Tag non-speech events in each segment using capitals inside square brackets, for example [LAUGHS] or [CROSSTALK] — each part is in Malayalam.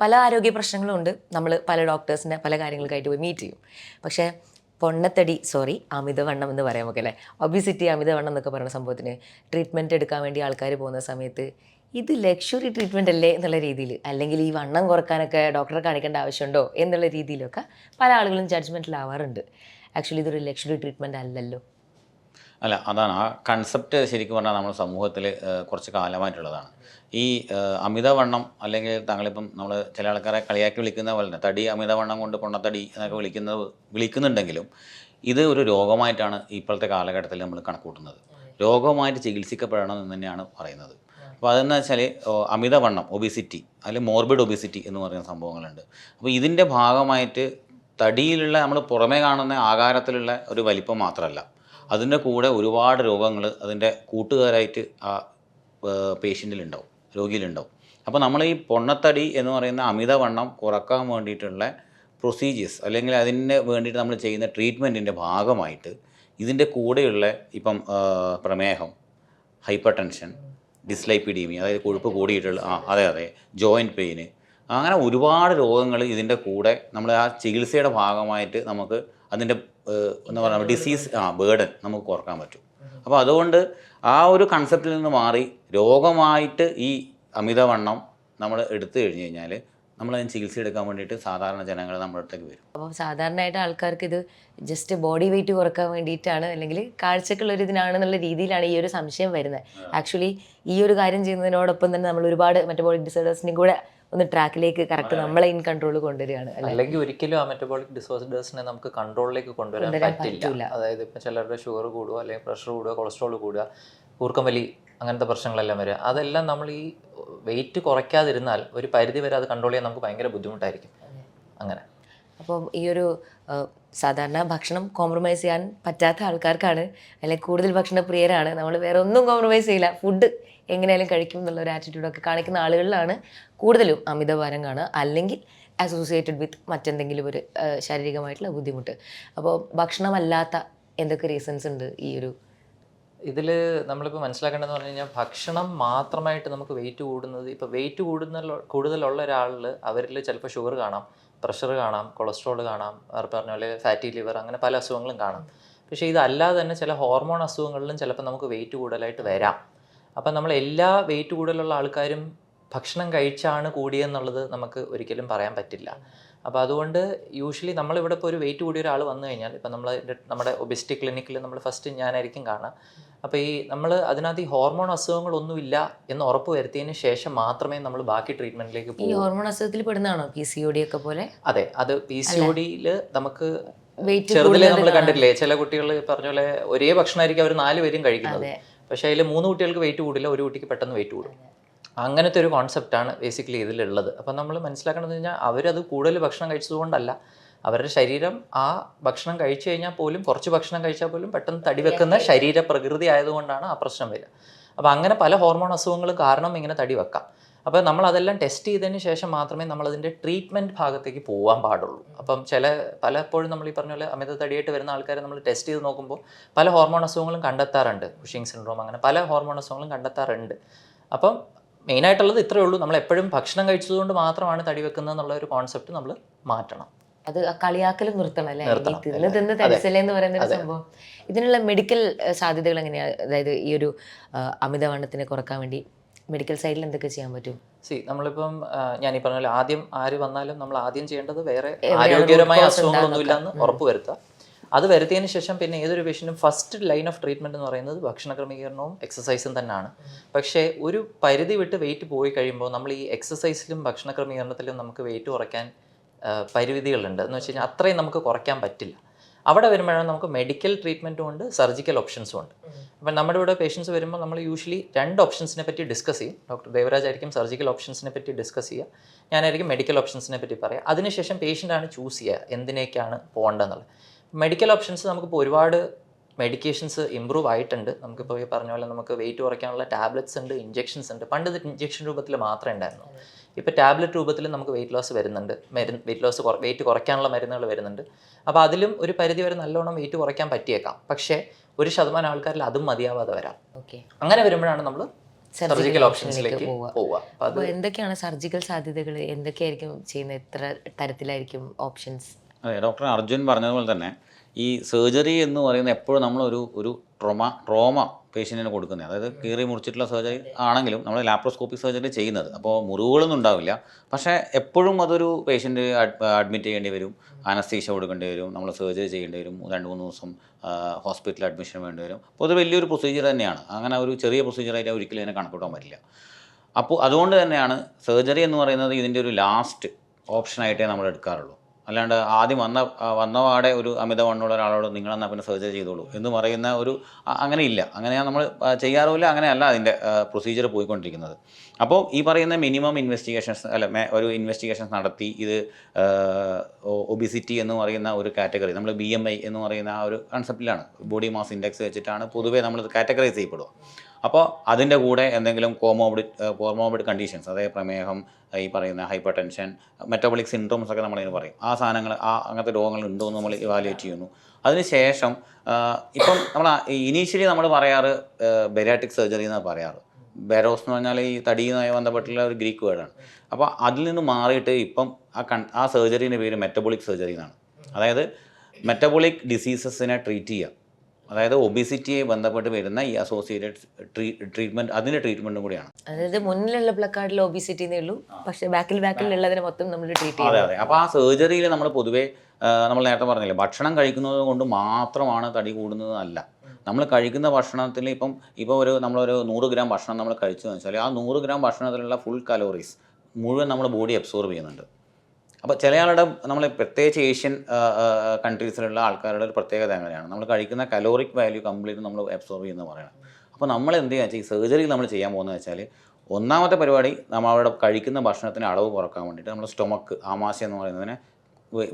പല ആരോഗ്യ പ്രശ്നങ്ങളും ഉണ്ട് നമ്മൾ പല ഡോക്ടേഴ്സിനെ പല കാര്യങ്ങൾക്കായിട്ട് പോയി മീറ്റ് ചെയ്യും. പക്ഷേ പൊണ്ണത്തടി സോറി അമിതവണ്ണം എന്ന് പറയാൻ നോക്കല്ലേ അല്ലേ ഒബിസിറ്റി അമിതവണ്ണം എന്നൊക്കെ പറയുന്ന സംഭവത്തിന് ട്രീറ്റ്മെന്റ് എടുക്കാൻ വേണ്ടി ആൾക്കാർ പോകുന്ന സമയത്ത് ഇത് ലക്ഷറി ട്രീറ്റ്മെന്റ് അല്ലേ എന്നുള്ള രീതിയിൽ അല്ലെങ്കിൽ ഈ വണ്ണം കുറക്കാനൊക്കെ ഡോക്ടറെ കാണിക്കേണ്ട ആവശ്യമുണ്ടോ എന്നുള്ള രീതിയിലൊക്കെ പല ആളുകളും ജഡ്ജ്മെന്റിലാവാറുണ്ട് ആക്ച്വലി ഇതൊരു ലക്ഷറി ട്രീറ്റ്മെന്റ് അല്ലല്ലോ. അല്ല അതാണ്. ആ കൺസെപ്റ്റ് ശരിക്കും പറഞ്ഞാൽ നമ്മുടെ സമൂഹത്തിൽ കുറച്ച് കാലമായിട്ടുള്ളതാണ്. ഈ അമിതവണ്ണം അല്ലെങ്കിൽ താങ്കളിപ്പം നമ്മൾ ചില ആൾക്കാരെ കളിയാക്കി വിളിക്കുന്ന പോലെ തന്നെ തടി അമിതവണ്ണം കൊണ്ട് പൊണ്ണത്തടി എന്നൊക്കെ വിളിക്കുന്നത് വിളിക്കുന്നുണ്ടെങ്കിലും ഇത് ഒരു രോഗമായിട്ടാണ് ഇപ്പോഴത്തെ കാലഘട്ടത്തിൽ നമ്മൾ കണക്കൂട്ടുന്നത്. രോഗമായിട്ട് ചികിത്സിക്കപ്പെടണം എന്ന് തന്നെയാണ് പറയുന്നത്. അപ്പോൾ അതെന്ന് വെച്ചാൽ അമിതവണ്ണം ഒബിസിറ്റി അല്ലെങ്കിൽ മോർബിഡ് ഒബിസിറ്റി എന്ന് പറയുന്ന സംഭവങ്ങളുണ്ട്. അപ്പോൾ ഇതിന്റെ ഭാഗമായിട്ട് തടിയിലുള്ള നമ്മൾ പുറമേ കാണുന്ന ആകാരത്തിലുള്ള ഒരു വലിപ്പം മാത്രമല്ല. അതിന്റെ കൂടെ ഒരുപാട് രോഗങ്ങൾ അതിന്റെ കൂട്ടുകാരായിട്ട് ആ പേഷ്യന്റിലുണ്ടാവും രോഗിയിലുണ്ടാവും. അപ്പോൾ നമ്മൾ ഈ പൊണ്ണത്തടി എന്ന് പറയുന്ന അമിതവണ്ണം കുറയ്ക്കാൻ വേണ്ടിയിട്ടുള്ള പ്രൊസീജിയേഴ്സ് അല്ലെങ്കിൽ അതിന് വേണ്ടിയിട്ട് നമ്മൾ ചെയ്യുന്ന ട്രീറ്റ്മെന്റിന്റെ ഭാഗമായിട്ട് ഇതിന്റെ കൂടെയുള്ള ഇപ്പം പ്രമേഹം ഹൈപ്പർ ടെൻഷൻ ഡിസ്ലൈപ്പിഡീമി അതായത് കൊഴുപ്പ് കൂടിയിട്ടുള്ള ആ അതെ അതെ ജോയിന്റ് പെയിന് അങ്ങനെ ഒരുപാട് രോഗങ്ങൾ ഇതിന്റെ കൂടെ നമ്മൾ ആ ചികിത്സയുടെ ഭാഗമായിട്ട് നമുക്ക് അതിന്റെ എന്താ പറയുക ഡിസീസ് ആ ബേർഡൻ നമുക്ക് കുറയ്ക്കാൻ പറ്റും. അപ്പോൾ അതുകൊണ്ട് ആ ഒരു കൺസെപ്റ്റിൽ നിന്ന് മാറി രോഗമായിട്ട് ഈ അമിതവണ്ണം നമ്മൾ എടുത്തു കഴിഞ്ഞ് കഴിഞ്ഞാൽ നമ്മളതിന് ചികിത്സ എടുക്കാൻ വേണ്ടിയിട്ട് സാധാരണ ജനങ്ങൾ നമ്മുടെ അടുത്തേക്ക് വരും. അപ്പോൾ സാധാരണയായിട്ട് ആൾക്കാർക്ക് ഇത് ജസ്റ്റ് ബോഡി വെയിറ്റ് കുറയ്ക്കാൻ വേണ്ടിയിട്ടാണ് അല്ലെങ്കിൽ കാഴ്ചക്കുള്ളൊരു ഇതിനാണെന്നുള്ള രീതിയിലാണ് ഈ ഒരു സംശയം വരുന്നത്. ആക്ച്വലി ഈ ഒരു കാര്യം ചെയ്യുന്നതിനോടൊപ്പം തന്നെ നമ്മൾ ഒരുപാട് മെറ്റബോളിക് ഡിസോർഡേഴ്സിനെയും കൂടെ ഒന്ന് ട്രാക്കിലേക്ക് കറക്റ്റ് നമ്മളെ ഇൻ കൺട്രോൾ കൊണ്ടുവരികയാണ് അല്ലേ? അല്ലെങ്കിൽ ഒരിക്കലും ആ മെറ്റബോളിക് ഡിസോർഡേഴ്സിനെ നമുക്ക് കൺട്രോളിലേക്ക് കൊണ്ടുവരാൻ പറ്റില്ല. പറ്റൂല. അതായത് ഇപ്പം ചിലരുടെ ഷുഗർ കൂടുക അല്ലെങ്കിൽ പ്രഷർ കൂടുക കൊളസ്ട്രോൾ കൂടുക കൂർക്കമ്പലി അങ്ങനത്തെ പ്രശ്നങ്ങളെല്ലാം വരിക. അതെല്ലാം നമ്മൾ ഈ വെയിറ്റ് കുറയ്ക്കാതിരുന്നാൽ ഒരു പരിധി വരെ അത് കൺട്രോൾ ചെയ്യാൻ നമുക്ക് ഭയങ്കര ബുദ്ധിമുട്ടായിരിക്കും. അങ്ങനെ. അപ്പം ഈ ഒരു സാധാരണ ഭക്ഷണം കോംപ്രമൈസ് ചെയ്യാൻ പറ്റാത്ത ആൾക്കാർക്കാണ്. അല്ലെങ്കിൽ കൂടുതൽ ഭക്ഷണ പ്രിയരാണ് നമ്മൾ വേറെ ഒന്നും കോംപ്രമൈസ് ചെയ്യില്ല. ഫുഡ് എങ്ങനെയാലും കഴിക്കും എന്നുള്ള ഒരു ആറ്റിറ്റ്യൂഡൊക്കെ കാണിക്കുന്ന ആളുകളിലാണ് കൂടുതലും അമിതഭാരം കാണുക. അല്ലെങ്കിൽ അസോസിയേറ്റഡ് വിത്ത് മറ്റെന്തെങ്കിലും ഒരു ശാരീരികമായിട്ടുള്ള ബുദ്ധിമുട്ട്. അപ്പോൾ ഭക്ഷണമല്ലാത്ത എന്തൊക്കെ റീസൺസ് ഉണ്ട് ഈ ഒരു? ഇതിൽ നമ്മളിപ്പോൾ മനസ്സിലാക്കേണ്ടതെന്ന് പറഞ്ഞു കഴിഞ്ഞാൽ ഭക്ഷണം മാത്രമായിട്ട് നമുക്ക് വെയിറ്റ് കൂടുന്നത് ഇപ്പോൾ വെയിറ്റ് കൂടുന്ന കൂടുതലുള്ള ഒരാളിൽ അവരിൽ ചിലപ്പോൾ ഷുഗർ കാണാം. പ്രഷർ കാണാം കൊളസ്ട്രോൾ കാണാം പറഞ്ഞ പോലെ ഫാറ്റി ലിവർ അങ്ങനെ പല അസുഖങ്ങളും കാണാം. പക്ഷേ ഇതല്ലാതെ തന്നെ ചില ഹോർമോൺ അസുഖങ്ങളിലും ചിലപ്പോൾ നമുക്ക് വെയിറ്റ് കൂടുതലായിട്ട് വരാം. അപ്പം നമ്മൾ എല്ലാ വെയിറ്റ് കൂടുതലുള്ള ആൾക്കാരും ഭക്ഷണം കഴിച്ചാണ് കൂടിയെന്നുള്ളത് നമുക്ക് ഒരിക്കലും പറയാൻ പറ്റില്ല. അപ്പോൾ അതുകൊണ്ട് യൂഷ്വലി നമ്മളിവിടെ ഇപ്പോൾ ഒരു വെയിറ്റ് കൂടിയ ഒരാൾ വന്നു കഴിഞ്ഞാൽ ഇപ്പം നമ്മൾ നമ്മുടെ ഒബിസിറ്റി ക്ലിനിക്കിൽ നമ്മൾ ഫസ്റ്റ് ഞാനായിരിക്കും കാണാം. അപ്പോൾ ഈ നമ്മൾ അതിനകത്ത് ഈ ഹോർമോൺ അസുഖങ്ങളൊന്നുമില്ല എന്ന് ഉറപ്പ് വരുത്തിയതിന് ശേഷം മാത്രമേ നമ്മൾ ബാക്കി ട്രീറ്റ്മെന്റിലേക്ക് ഈ ഹോർമോൺ അസുഖത്തിൽ പെടുന്നതാണോ പി സി ഒ ഡി ഒക്കെ പോലെ? അതെ അത് പി സി ഒ ഡിയിൽ നമുക്ക് ചെറുതിലേ നമ്മൾ കണ്ടിട്ടില്ലേ? ചില കുട്ടികൾ പറഞ്ഞ പോലെ ഒരേ ഭക്ഷണമായിരിക്കും അവർ നാല് പേരും കഴിക്കുന്നത്. പക്ഷേ അതിൽ മൂന്ന് കുട്ടികൾക്ക് വെയിറ്റ് കൂടില്ല ഒരു കുട്ടിക്ക് പെട്ടെന്ന് വെയിറ്റ് കൂടും. അങ്ങനത്തെ ഒരു കോൺസെപ്റ്റാണ് ബേസിക്കലി ഇതിലുള്ളത്. അപ്പം നമ്മൾ മനസ്സിലാക്കണമെന്ന് കഴിഞ്ഞാൽ അവരത് കൂടുതൽ ഭക്ഷണം കഴിച്ചതുകൊണ്ടല്ല. അവരുടെ ശരീരം ആ ഭക്ഷണം കഴിച്ചു കഴിഞ്ഞാൽ പോലും കുറച്ച് ഭക്ഷണം കഴിച്ചാൽ പോലും പെട്ടെന്ന് തടി വെക്കുന്ന ശരീര പ്രകൃതി ആയതുകൊണ്ടാണ് ആ പ്രശ്നം വരിക. അപ്പോൾ അങ്ങനെ പല ഹോർമോൺ അസുഖങ്ങളും കാരണം ഇങ്ങനെ തടി വെക്കാം. അപ്പോൾ നമ്മൾ അതെല്ലാം ടെസ്റ്റ് ചെയ്തതിന് ശേഷം മാത്രമേ നമ്മൾ അതിന്റെ ട്രീറ്റ്മെന്റ് ഭാഗത്തേക്ക് പോകാൻ പാടുള്ളൂ. അപ്പം ചില പലപ്പോഴും നമ്മൾ ഈ പറഞ്ഞ പോലെ അമിത തടിയായിട്ട് വരുന്ന ആൾക്കാരെ നമ്മൾ ടെസ്റ്റ് ചെയ്ത് നോക്കുമ്പോൾ പല ഹോർമോൺ അസുഖങ്ങളും കണ്ടെത്താറുണ്ട്. കുഷിങ് സിൻഡ്രോം അങ്ങനെ പല ഹോർമോൺ അസുഖങ്ങളും കണ്ടെത്താറുണ്ട്. അപ്പം മെയിനായിട്ടുള്ളത് ഇത്രയേ ഉള്ളൂ. നമ്മൾ എപ്പോഴും ഭക്ഷണം കഴിച്ചതുകൊണ്ട് മാത്രമാണ് തടി വെക്കുന്നത് എന്നുള്ള ഒരു കോൺസെപ്റ്റ് നമ്മൾ മാറ്റണം. അത് കളിയാക്കലും കളിയാക്കൽ നിർത്തണം. അല്ലേ. തിന്ന് തിന്ന് എന്ന് പറയുന്ന ഒരു സംഭവം. ഇതിനുള്ള മെഡിക്കൽ സാധ്യതകൾ എങ്ങനെയാണ് അതായത് ഈ ഒരു അമിതവണ്ണത്തിനെ കുറയ്ക്കാൻ വേണ്ടി മെഡിക്കൽ സൈഡിൽ എന്തൊക്കെ ചെയ്യാൻ പറ്റും? സി നമ്മളിപ്പം ഞാനീ ഞാൻ ഈ പറഞ്ഞ ആദ്യം ആര് വന്നാലും നമ്മൾ ആദ്യം ചെയ്യേണ്ടത് വേറെ ആരോഗ്യകരമായ ആരോഗ്യപരമായ അസുഖങ്ങളൊന്നും ഇല്ലെന്ന് ഉറപ്പ് വരുത്തുക അത് വരുത്തിയതിന് ശേഷം പിന്നെ ഏതൊരു പേഷ്യന്റും ഫസ്റ്റ് ലൈൻ ഓഫ് ട്രീറ്റ്മെന്റ് എന്ന് പറയുന്നത് ഭക്ഷണ ക്രമീകരണവും എക്സസൈസും തന്നെയാണ്. പക്ഷേ ഒരു പരിധി വിട്ട് വെയിറ്റ് പോയി കഴിയുമ്പോൾ നമ്മൾ ഈ എക്സസൈസിലും ഭക്ഷണ ക്രമീകരണത്തിലും നമുക്ക് വെയിറ്റ് കുറയ്ക്കാൻ പരിമിതികളുണ്ട്. എന്ന് വെച്ച് കഴിഞ്ഞാൽ അത്രയും നമുക്ക് കുറയ്ക്കാൻ പറ്റില്ല. അവിടെ വരുമ്പോഴാണ് നമുക്ക് മെഡിക്കൽ ട്രീറ്റ്മെന്റും ഉണ്ട് സർജിക്കൽ ഓപ്ഷൻസും ഉണ്ട്. അപ്പം നമ്മുടെ ഇവിടെ പേഷ്യൻസ് വരുമ്പോൾ നമ്മൾ യൂഷ്വലി രണ്ട് ഓപ്ഷൻസിനെ പറ്റി ഡിസ്കസ് ചെയ്യും. ഡോക്ടർ ദേവരാജ് ആയിരിക്കും സർജിക്കൽ ഓപ്ഷൻസിനെ പറ്റി ഡിസ്കസ് ചെയ്യുക. ഞാനായിരിക്കും മെഡിക്കൽ ഓപ്ഷൻസിനെ പറ്റി പറയുക അതിനുശേഷം പേഷ്യന്റാണ് ചൂസ് ചെയ്യുക എന്തിനേക്കാണ് പോകേണ്ടതെന്നുള്ളത്. മെഡിക്കൽ ഓപ്ഷൻസ് നമുക്കിപ്പോൾ ഒരുപാട് മെഡിക്കേഷൻസ് ഇമ്പ്രൂവ് ആയിട്ടുണ്ട്. നമുക്കിപ്പോൾ ഈ പറഞ്ഞ പോലെ നമുക്ക് വെയിറ്റ് കുറയ്ക്കാനുള്ള ടാബ്ലറ്റ്സ് ഉണ്ട് ഇഞ്ചെക്ഷൻസ് ഉണ്ട്. പണ്ട് ഇത് ഇഞ്ചെക്ഷൻ രൂപത്തിൽ മാത്രമേ ഉണ്ടായിരുന്നു ഇപ്പോൾ ടാബ്ലറ്റ് രൂപത്തിൽ നമുക്ക് വെയിറ്റ് ലോസ് വരുന്നുണ്ട്. മരുന്ന് വെയിറ്റ് ലോസ് വെയിറ്റ് കുറയ്ക്കാനുള്ള മരുന്നുകൾ വരുന്നുണ്ട്. അപ്പോൾ അതിലും ഒരു പരിധി വരെ നല്ലോണം വെയിറ്റ് കുറയ്ക്കാൻ പറ്റിയേക്കാം. പക്ഷേ ഒരു ശതമാനം ആൾക്കാരിൽ അതും മതിയാവാതെ വരാം. ഓക്കെ. അങ്ങനെ വരുമ്പോഴാണ് നമ്മൾ സർജിക്കൽ ഓപ്ഷൻസിലേക്ക് പോവുക. എന്തൊക്കെയാണ് സർജിക്കൽ സാധ്യതകൾ എന്തൊക്കെയായിരിക്കും ചെയ്യുന്നത്? എത്ര തരത്തിലായിരിക്കും ഓപ്ഷൻസ് അതെ ഡോക്ടർ അർജുൻ പറഞ്ഞതുപോലെ തന്നെ ഈ സർജറി എന്ന് പറയുന്നത് എപ്പോഴും നമ്മളൊരു ഒരു ട്രോമ ട്രോമ പേഷ്യന്റിന് കൊടുക്കുന്നത് അതായത് കീറി മുറിച്ചിട്ടുള്ള സർജറി ആണെങ്കിലും നമ്മൾ ലാപ്രോസ്കോപ്പിക് സർജറി ചെയ്യുന്നത്. അപ്പോൾ മുറിവുകളൊന്നും ഉണ്ടാവില്ല. പക്ഷേ എപ്പോഴും അതൊരു പേഷ്യന്റ് അഡ്മിറ്റ് ചെയ്യേണ്ടി വരും. അനസ്തീഷ കൊടുക്കേണ്ടി വരും. നമ്മൾ സർജറി ചെയ്യേണ്ടി വരും. രണ്ട് മൂന്ന് ദിവസം ഹോസ്പിറ്റലിൽ അഡ്മിഷൻ വേണ്ടി വരും. അപ്പോൾ അത് വലിയൊരു പ്രൊസീജിയർ തന്നെയാണ്. അങ്ങനെ ഒരു ചെറിയ പ്രൊസീജിയറായിട്ട് ഒരിക്കലും അതിനെ കണക്കൂട്ടാൻ പറ്റില്ല. അപ്പോൾ അതുകൊണ്ട് തന്നെയാണ് സർജറി എന്ന് പറയുന്നത് ഇതിന്റെ ഒരു ലാസ്റ്റ് ഓപ്ഷനായിട്ടേ നമ്മൾ എടുക്കാറുള്ളൂ അല്ലാണ്ട് ആദ്യം വന്ന വന്ന വന്നപാടെ ഒരു അമിതവണ്ണമുള്ള ഒരാളോട് നിങ്ങളെന്നാൽ പിന്നെ സർജറി ചെയ്തോളൂ എന്ന് പറയുന്ന ഒരു അങ്ങനെ ഇല്ല അങ്ങനെ നമ്മൾ ചെയ്യാറുമില്ല. അങ്ങനെയല്ല അതിന്റെ പ്രൊസീജിയർ പോയിക്കൊണ്ടിരിക്കുന്നത്. അപ്പോൾ ഈ പറയുന്ന മിനിമം ഇൻവെസ്റ്റിഗേഷൻസ് അല്ല ഒരു ഇൻവെസ്റ്റിഗേഷൻസ് നടത്തി ഇത് ഒബിസിറ്റി എന്ന് പറയുന്ന ഒരു കാറ്റഗറി നമ്മൾ ബി എം ഐ എന്ന് പറയുന്ന ആ ഒരു കൺസെപ്റ്റിലാണ് ബോഡി മാസ് ഇൻഡെക്സ് വെച്ചിട്ടാണ് പൊതുവേ നമ്മൾ കാറ്റഗറൈസ് ചെയ്യപ്പെടുക. അപ്പോൾ അതിന്റെ കൂടെ എന്തെങ്കിലും കോമോബിഡ് കോമോബിഡ് കണ്ടീഷൻസ് അതായത് പ്രമേഹം ഈ പറയുന്ന ഹൈപ്പർ ടെൻഷൻ മെറ്റബോളിക് സിൻഡ്രോംസ് ഒക്കെ നമ്മളിങ്ങനെ പറയും. ആ സാധനങ്ങൾ ആ അങ്ങനത്തെ രോഗങ്ങൾ ഉണ്ടോ എന്ന് നമ്മൾ ഇവാലുവേറ്റ് ചെയ്യുന്നു. അതിനുശേഷം ഇപ്പം നമ്മൾ ഇനീഷ്യലി നമ്മൾ പറയാറ് ബെരാറ്റിക് സർജറി എന്നാണ് പറയാറ്. ബെറോസ് എന്ന് പറഞ്ഞാൽ ഈ തടിയുമായി ബന്ധപ്പെട്ടുള്ള ഒരു ഗ്രീക്ക് വേർഡാണ് അപ്പോൾ അതിൽ നിന്ന് മാറിയിട്ട് ഇപ്പം ആ കൺ ആ സർജറീന്റെ പേര് മെറ്റബോളിക് സർജറി എന്നാണ്. അതായത് മെറ്റബോളിക് ഡിസീസസിനെ ട്രീറ്റ് ചെയ്യുക. അതായത് ഒബിസിറ്റിയെ ബന്ധപ്പെട്ട് വരുന്ന ഈ അസോസിയേറ്റഡ് ട്രീറ്റ്മെന്റ് അതിന്റെ ട്രീറ്റ്മെന്റും കൂടിയാണ്. അതായത് മുന്നിലുള്ള പ്ലക്കാർഡിൽ ഒബിസിറ്റി ഉള്ളൂ. പക്ഷേ ബാക്കിൽ ബാക്കിൽ ഉള്ളതിനെ മൊത്തം നമ്മൾ ട്രീറ്റ് അതെ അതെ. അപ്പോൾ ആ സർജറിയിൽ നമ്മൾ പൊതുവേ നമ്മൾ നേരത്തെ പറഞ്ഞില്ലേ ഭക്ഷണം കഴിക്കുന്നത് കൊണ്ട് മാത്രമാണ് തടി കൂടുന്നത് അല്ല. നമ്മൾ കഴിക്കുന്ന ഭക്ഷണത്തിൽ ഇപ്പം ഇപ്പോൾ ഒരു നമ്മളൊരു നൂറ് ഗ്രാം ഭക്ഷണം നമ്മൾ കഴിച്ചു വെച്ചാൽ ആ നൂറ് ഗ്രാം ഭക്ഷണത്തിലുള്ള ഫുൾ കലോറീസ് മുഴുവൻ നമ്മുടെ ബോഡി അബ്സോർബ് ചെയ്യുന്നുണ്ട്. അപ്പോൾ ചില ആളുടെ നമ്മൾ പ്രത്യേകിച്ച് ഏഷ്യൻ കൺട്രീസിലുള്ള ആൾക്കാരുടെ ഒരു പ്രത്യേകത അങ്ങനെയാണ്. നമ്മൾ കഴിക്കുന്ന കലോറിക് വാല്യൂ കംപ്ലീറ്റ് നമ്മൾ അബ്സോർബ് ചെയ്യുന്ന പറയണം. അപ്പോൾ നമ്മൾ എന്ത് ചെയ്യുക ഈ സർജറി നമ്മൾ ചെയ്യാൻ പോകുന്നത് വെച്ചാൽ ഒന്നാമത്തെ പരിപാടി നമ്മൾ അവിടെ കഴിക്കുന്ന ഭക്ഷണത്തിന് അളവ് കുറയ്ക്കാൻ വേണ്ടിയിട്ട് നമ്മൾ സ്റ്റൊമക്ക് ആമാശയം എന്ന് പറയുന്നതിനെ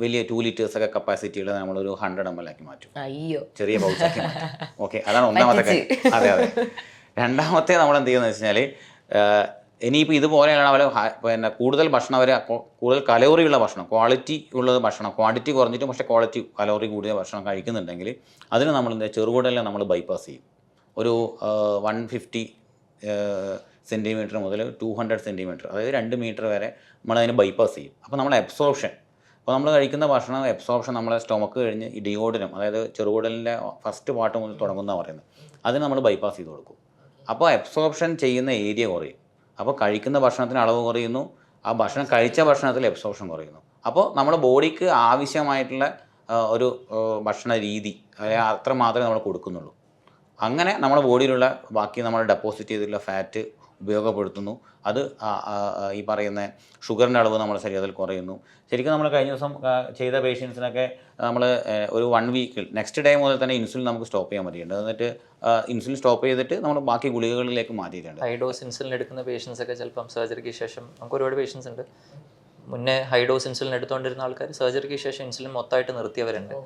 വലിയ ടു ലിറ്റേഴ്സ് ഒക്കെ കപ്പാസിറ്റിയുള്ള നമ്മളൊരു ഹൺഡ്രഡ് എം എൽ ആക്കി മാറ്റും. അയ്യോ. ചെറിയ പൗച്ചാക്കി മാറ്റും. ഓക്കെ അതാണ് ഒന്നാമത്തെ കാര്യം. അതെ അതെ. രണ്ടാമത്തെ നമ്മൾ എന്ത് ചെയ്യുന്നത് വെച്ച് കഴിഞ്ഞാൽ ഇനിയിപ്പോൾ ഇതുപോലെയാണ് അവർ പിന്നെ കൂടുതൽ ഭക്ഷണം അവർ കൂടുതൽ കലോറിയുള്ള ഭക്ഷണം ക്വാളിറ്റി ഉള്ളത് ഭക്ഷണം ക്വാണ്ടിറ്റി കുറഞ്ഞിട്ടും പക്ഷേ ക്വാളിറ്റി കലോറി കൂടിയ ഭക്ഷണം കഴിക്കുന്നുണ്ടെങ്കിൽ അതിന് നമ്മൾ എന്താ ചെറുകുടലിനെ നമ്മൾ ബൈപ്പാസ് ചെയ്യും. ഒരു വൺ ഫിഫ്റ്റി സെന്റിമീറ്റർ മുതൽ ടു ഹൺഡ്രഡ് സെന്റിമീറ്റർ അതായത് രണ്ട് മീറ്റർ വരെ നമ്മളതിനെ ബൈപ്പാസ് ചെയ്യും. അപ്പോൾ നമ്മൾ എബ്സോർപ്ഷൻ അപ്പോൾ നമ്മൾ കഴിക്കുന്ന ഭക്ഷണം എബ്സോർപ്ഷൻ നമ്മളെ സ്റ്റൊമക്ക് കഴിഞ്ഞ് ഈ ഡിയോഡിനും അതായത് ചെറുകുടലിന്റെ ഫസ്റ്റ് പാർട്ട് മുതൽ തുടങ്ങുന്ന പറയുന്നത്. അതിന് നമ്മൾ ബൈപ്പാസ് ചെയ്ത് കൊടുക്കും. അപ്പോൾ എബ്സോർപ്ഷൻ ചെയ്യുന്ന ഏരിയ കുറയും. അപ്പോൾ കഴിക്കുന്ന ഭക്ഷണത്തിന് അളവ് കുറയുന്നു. ആ ഭക്ഷണം കഴിച്ച ഭക്ഷണത്തിൽ അബ്സോർപ്ഷൻ കുറയുന്നു. അപ്പോൾ നമ്മുടെ ബോഡിക്ക് ആവശ്യമായിട്ടുള്ള ഒരു ഭക്ഷണ രീതി അത്ര മാത്രമേ നമ്മൾ കൊടുക്കുന്നുള്ളൂ. അങ്ങനെ നമ്മുടെ ബോഡിയിലുള്ള ബാക്കി നമ്മൾ ഡെപ്പോസിറ്റ് ചെയ്തിട്ടുള്ള ഫാറ്റ് ഉപയോഗപ്പെടുത്തുന്നു. അത് ഈ പറയുന്ന ഷുഗറിന്റെ അളവ് നമ്മുടെ ശരീരത്തിൽ കുറയുന്നു. ശരിക്കും നമ്മൾ കഴിഞ്ഞ ദിവസം ചെയ്ത പേഷ്യൻസിനൊക്കെ നമ്മൾ ഒരു വൺ വീക്കിൽ നെക്സ്റ്റ് ഡേ മുതൽ തന്നെ ഇൻസുലിൻ നമുക്ക് സ്റ്റോപ്പ് ചെയ്യാൻ പറ്റിയിട്ടുണ്ട്. എന്നിട്ട് ഇൻസുലിൻ സ്റ്റോപ്പ് ചെയ്തിട്ട് നമ്മൾ ബാക്കി ഗുളികകളിലേക്ക് മാറ്റിയിട്ടുണ്ട്. ഹൈ ഡോസ് ഇൻസുലിൻ എടുക്കുന്ന പേഷ്യൻസ് ഒക്കെ ചിലപ്പം സർജറിക്ക് ശേഷം നമുക്ക് ഒരുപാട് പേഷ്യൻസ് ഉണ്ട്. മുന്നേ ഹൈ ഡോസ് ഇൻസുലിൻ എടുത്തുകൊണ്ടിരുന്ന ആൾക്കാർ സർജറിക്ക് ശേഷം ഇൻസുലിൻ മൊത്തമായിട്ട് നിർത്തിയവരുണ്ട്.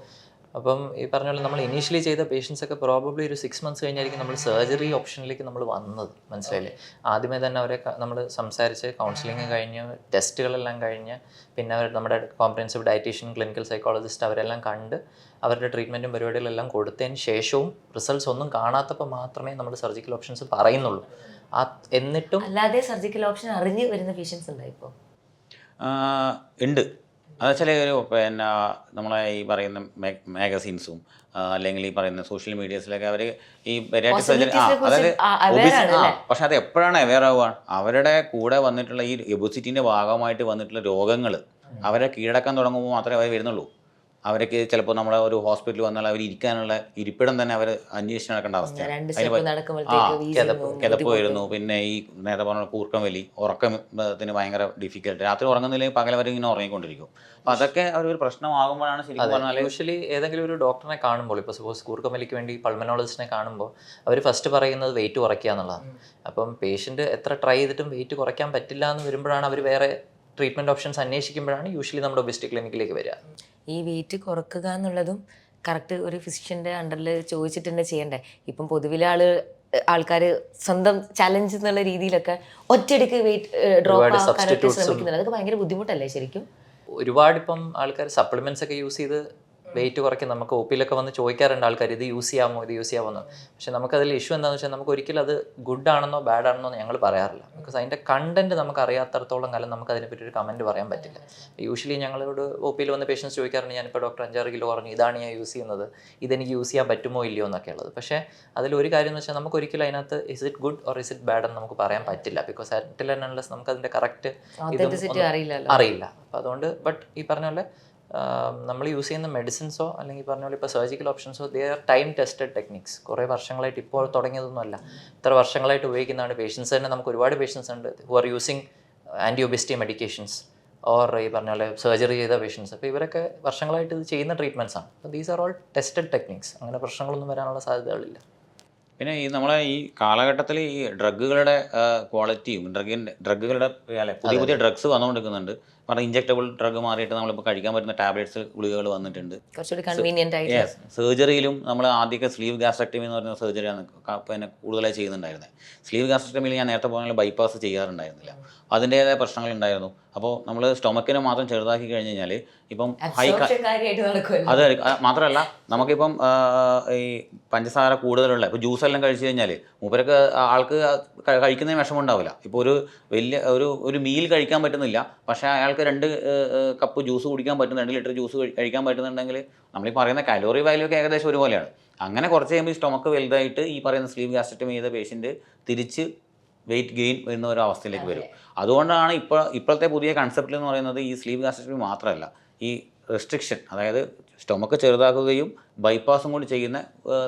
അപ്പം ഈ പറഞ്ഞ പോലെ നമ്മൾ ഇനീഷ്യലി ചെയ്ത പേഷ്യൻസ് ഒക്കെ പ്രോബബ്ലി ഒരു സിക്സ് മന്ത്സ് കഴിഞ്ഞായിരിക്കും നമ്മൾ സർജറി ഓപ്ഷനിലേക്ക് നമ്മൾ വന്നത്. മനസ്സിലായില്ലേ? ആദ്യമേ തന്നെ അവരെ നമ്മൾ സംസാരിച്ച് കൗൺസിലിംഗ് കഴിഞ്ഞ് ടെസ്റ്റുകളെല്ലാം കഴിഞ്ഞ് പിന്നെ അവർ നമ്മുടെ കോംപ്രഹെൻസീവ് ഡയറ്റീഷ്യൻ ക്ലിനിക്കൽ സൈക്കോളജിസ്റ്റ് അവരെല്ലാം കണ്ട് അവരുടെ ട്രീറ്റ്മെന്റും പരിപാടികളെല്ലാം കൊടുത്തതിന് ശേഷവും റിസൾട്ട്സ് ഒന്നും കാണാത്തപ്പോൾ മാത്രമേ നമ്മൾ സർജിക്കൽ ഓപ്ഷൻസ് പറയുന്നുള്ളൂ. ആ എന്നിട്ടും അല്ലാതെ സർജിക്കൽ ഓപ്ഷൻ അറിഞ്ഞ് വരുന്ന പേഷ്യൻസ് ഉണ്ടായിപ്പോൾ ഉണ്ട്. അത് വെച്ചാൽ ഒരു പിന്നെ നമ്മളെ ഈ പറയുന്ന മാഗസീൻസും അല്ലെങ്കിൽ ഈ പറയുന്ന സോഷ്യൽ മീഡിയസിലൊക്കെ അവർ ഈ ബെരിയാട്രിക് സർജറി ആ അതായത് ആ-? പക്ഷെ അത് എപ്പോഴാണ് അവെയർ ആവുക അവരുടെ കൂടെ വന്നിട്ടുള്ള ഈ ഒബിസിറ്റിന്റെ ഭാഗമായിട്ട് വന്നിട്ടുള്ള രോഗങ്ങൾ അവരെ കീഴടക്കാൻ തുടങ്ങുമ്പോൾ മാത്രമേ അവർ വരുന്നുള്ളൂ അവർക്ക് ചിലപ്പോൾ നമ്മളെ ഒരു ഹോസ്പിറ്റലിൽ വന്നാൽ അവർ ഇരിക്കാനുള്ള ഇരിപ്പിടം തന്നെ അവർ അന്വേഷിച്ച് നടക്കേണ്ട അവസ്ഥയാണ് കിതപ്പ് വരുന്നു. പിന്നെ ഈ നേരത്തെ പറഞ്ഞ കൂർക്കം വലി ഉറക്കത്തിന് ഭയങ്കര ഡിഫിക്കൽട്ട് രാത്രി ഉറങ്ങുന്നില്ലെങ്കിൽ പകൽ അവർ ഇങ്ങനെ ഉറങ്ങിക്കൊണ്ടിരിക്കും. അപ്പോൾ അതൊക്കെ ഒരു പ്രശ്നമാകുമ്പോഴാണ് ശരിക്കും പറഞ്ഞാൽ യൂഷ്വലി ഏതെങ്കിലും ഒരു ഡോക്ടറിനെ കാണുമ്പോൾ ഇപ്പോൾ സപ്പോസ് കൂർക്കമലിക്ക് വേണ്ടി പൾമനോളജിസ്റ്റിനെ കാണുമ്പോൾ അവർ ഫസ്റ്റ് പറയുന്നത് വെയിറ്റ് കുറയ്ക്കുക എന്നുള്ളതാണ്. അപ്പം പേഷ്യന്റ് എത്ര ട്രൈ ചെയ്തിട്ടും വെയിറ്റ് കുറയ്ക്കാൻ പറ്റില്ല എന്ന് വരുമ്പോഴാണ് അവർ വേറെ ട്രീറ്റ്മെന്റ് ഓപ്ഷൻസ് അന്വേഷിക്കുമ്പോഴാണ് യൂഷ്വലി നമ്മുടെ ഒബിസ്റ്റി ക്ലിനിക്കിലേക്ക് വരിക. ഈ വെയിറ്റ് കുറക്കുക എന്നുള്ളതും കറക്റ്റ് ഒരു ഫിസിഷ്യന്റെ അണ്ടറിൽ ചോദിച്ചിട്ട് തന്നെ ചെയ്യണ്ടേ? ഇപ്പം പൊതുവിലെ ആൾ ആൾക്കാർ സ്വന്തം ചലഞ്ച് എന്നുള്ള രീതിയിലൊക്കെ ഒറ്റയടിക്ക് വെയിറ്റ് ഡ്രോപ്പ് ആക്കാനൊക്കെ ശ്രമിക്കുന്നുണ്ട്. അതൊക്കെ ഭയങ്കര ബുദ്ധിമുട്ടല്ലേ ശരിക്കും? ഒരുപാട് ഇപ്പം ആൾക്കാർ സപ്ലിമെന്റ്സ് ഒക്കെ യൂസ് ചെയ്ത് വെയിറ്റ് കുറയ്ക്കും. നമുക്ക് ഒ പിയിലൊക്കെ വന്ന് ചോദിക്കാറുണ്ട് ആൾക്കാർ ഇത് യൂസ് ചെയ്യാമോ ഇത് യൂസ് ചെയ്യാമോ എന്ന്. പക്ഷേ നമുക്കതിൽ ഇഷ്യൂ എന്താണെന്ന് വെച്ചാൽ നമുക്ക് ഒരിക്കലും അത് ഗുഡ് ആണെന്നോ ബാഡ് ആണെന്നോ ഞങ്ങൾ പറയാറില്ല. ബിക്കോസ് അതിന്റെ കണ്ടന്റ് നമുക്ക് അറിയാത്തടത്തോളം കാലം നമുക്ക് അതിനെപ്പറ്റി ഒരു കമന്റ് പറയാൻ പറ്റില്ല. യൂഷ്വലി ഞങ്ങളോട് ഒ പിയിൽ വന്ന് പേഷ്യൻസ് ചോദിക്കാറുണ്ട് ഞാനിപ്പോൾ ഡോക്ടർ അഞ്ചാറ് കിലോ പറഞ്ഞു ഇതാണ് ഞാൻ യൂസ് ചെയ്യുന്നത്. ഇതെനിക്ക് യൂസ് ചെയ്യാൻ പറ്റുമോ ഇല്ലയോ എന്നൊക്കെ ഉള്ളത്. പക്ഷേ അതിൽ ഒരു കാര്യം എന്ന് വെച്ചാൽ നമുക്ക് ഒരിക്കലും അതിനകത്ത് is it good or is it bad എന്ന് നമുക്ക് പറയാൻ പറ്റില്ല. ബിക്കോസ് അറ്റിൽ അൺലെസ് നമുക്ക് അതിന്റെ കറക്റ്റ് അറിയില്ല. അപ്പോൾ അതുകൊണ്ട് ബട്ട് ഈ പറഞ്ഞ പോലെ നമ്മൾ യൂസ് ചെയ്യുന്ന മെഡിസിൻസോ അല്ലെങ്കിൽ പറഞ്ഞ പോലെ ഇപ്പോൾ surgical ഓപ്ഷൻസോ they are time tested techniques കുറേ വർഷങ്ങളായിട്ട് ഇപ്പോൾ തുടങ്ങിയതൊന്നുമല്ല. ഇത്ര വർഷങ്ങളായിട്ട് ഉപയോഗിക്കുന്നതാണ് പേഷ്യൻസ് തന്നെ നമുക്ക് ഒരുപാട് പേഷ്യൻസ് ഉണ്ട് who are using anti obesity medications or ഈ പറഞ്ഞ പോലെ സർജറി ചെയ്ത പേഷ്യൻസ് അപ്പോൾ ഇവരൊക്കെ വർഷങ്ങളായിട്ട് ഇത് ചെയ്യുന്ന ട്രീറ്റ്മെന്റ്സ് ആണ്. അപ്പോൾ these are all tested techniques അങ്ങനെ പ്രശ്നങ്ങളൊന്നും വരാനുള്ള സാധ്യതകളില്ല. പിന്നെ ഈ നമ്മളെ ഈ കാലഘട്ടത്തിൽ ഈ ഡ്രഗുകളുടെ ക്വാളിറ്റിയും ഡ്രഗിന്റെ ഡ്രഗുകളുടെ അല്ലെ പുതിയ പുതിയ ഡ്രഗ്സ് വന്നുകൊണ്ടിരിക്കുന്നുണ്ട്. പറഞ്ഞാൽ ഇഞ്ചക്റ്റബിൾ ഡ്രഗ് മാറിയിട്ട് നമ്മളിപ്പോൾ കഴിക്കാൻ പറ്റുന്ന ടാബ്ലറ്റ്സ് ഗുളികകൾ വന്നിട്ടുണ്ട്. യെസ് സർജറിയിലും നമ്മൾ ആദ്യമൊക്കെ സ്ലീവ് ഗാസ്ട്രക്ടമി എന്ന് പറയുന്ന സർജറിയാണ് പിന്നെ കൂടുതലായി ചെയ്യുന്നുണ്ടായിരുന്നത് സ്ലീവ് ഗാസ്ട്രക്ടമിയിൽ ഞാൻ നേരത്തെ പറഞ്ഞ ബൈപ്പാസ് ചെയ്യാറുണ്ടായിരുന്നില്ല. പ്രശ്നങ്ങൾ ഉണ്ടായിരുന്നു. അപ്പോൾ നമ്മൾ സ്റ്റൊമക്കിനെ മാത്രം ചെറുതാക്കി കഴിഞ്ഞ് കഴിഞ്ഞാൽ ഇപ്പം ഹൈ അത് മാത്രമല്ല നമുക്കിപ്പം ഈ പഞ്ചസാര കൂടുതലുള്ള ഇപ്പോൾ ജ്യൂസ് എല്ലാം കഴിച്ചു കഴിഞ്ഞാൽ മൂപ്പരൊക്കെ ആൾക്ക് കഴിക്കുന്നതിന് വിഷമം ഉണ്ടാവില്ല. ഇപ്പോൾ ഒരു വലിയ ഒരു ഒരു മീൽ കഴിക്കാൻ പറ്റുന്നില്ല. പക്ഷേ അയാൾക്ക് രണ്ട് കപ്പ് ജ്യൂസ് കുടിക്കാൻ പറ്റുന്ന രണ്ട് ലിറ്റർ ജ്യൂസ് കഴിക്കാൻ പറ്റുന്നുണ്ടെങ്കിൽ നമ്മൾ ഈ പറയുന്ന കലോറി വാല്യൂ ഒക്കെ ഏകദേശം ഒരുപോലെയാണ്. അങ്ങനെ കുറച്ച് കഴിയുമ്പോൾ ഈ സ്റ്റൊമക്ക് വലുതായിട്ട് ഈ പറയുന്ന സ്ലീവ് ഗാസ്റ്റമി ചെയ്ത പേഷ്യന്റ് തിരിച്ച് വെയിറ്റ് ഗെയിൻ വരുന്ന ഒരു അവസ്ഥയിലേക്ക് വരും. അതുകൊണ്ടാണ് ഇപ്പോൾ ഇപ്പോഴത്തെ പുതിയ കൺസെപ്റ്റ് എന്ന് പറയുന്നത് ഈ സ്ലീവ് ഗാസ്റ്റമി മാത്രമല്ല ഈ റെസ്ട്രിക്ഷൻ അതായത് സ്റ്റൊമക്ക് ചെറുതാക്കുകയും ബൈപ്പാസും കൂടി ചെയ്യുന്ന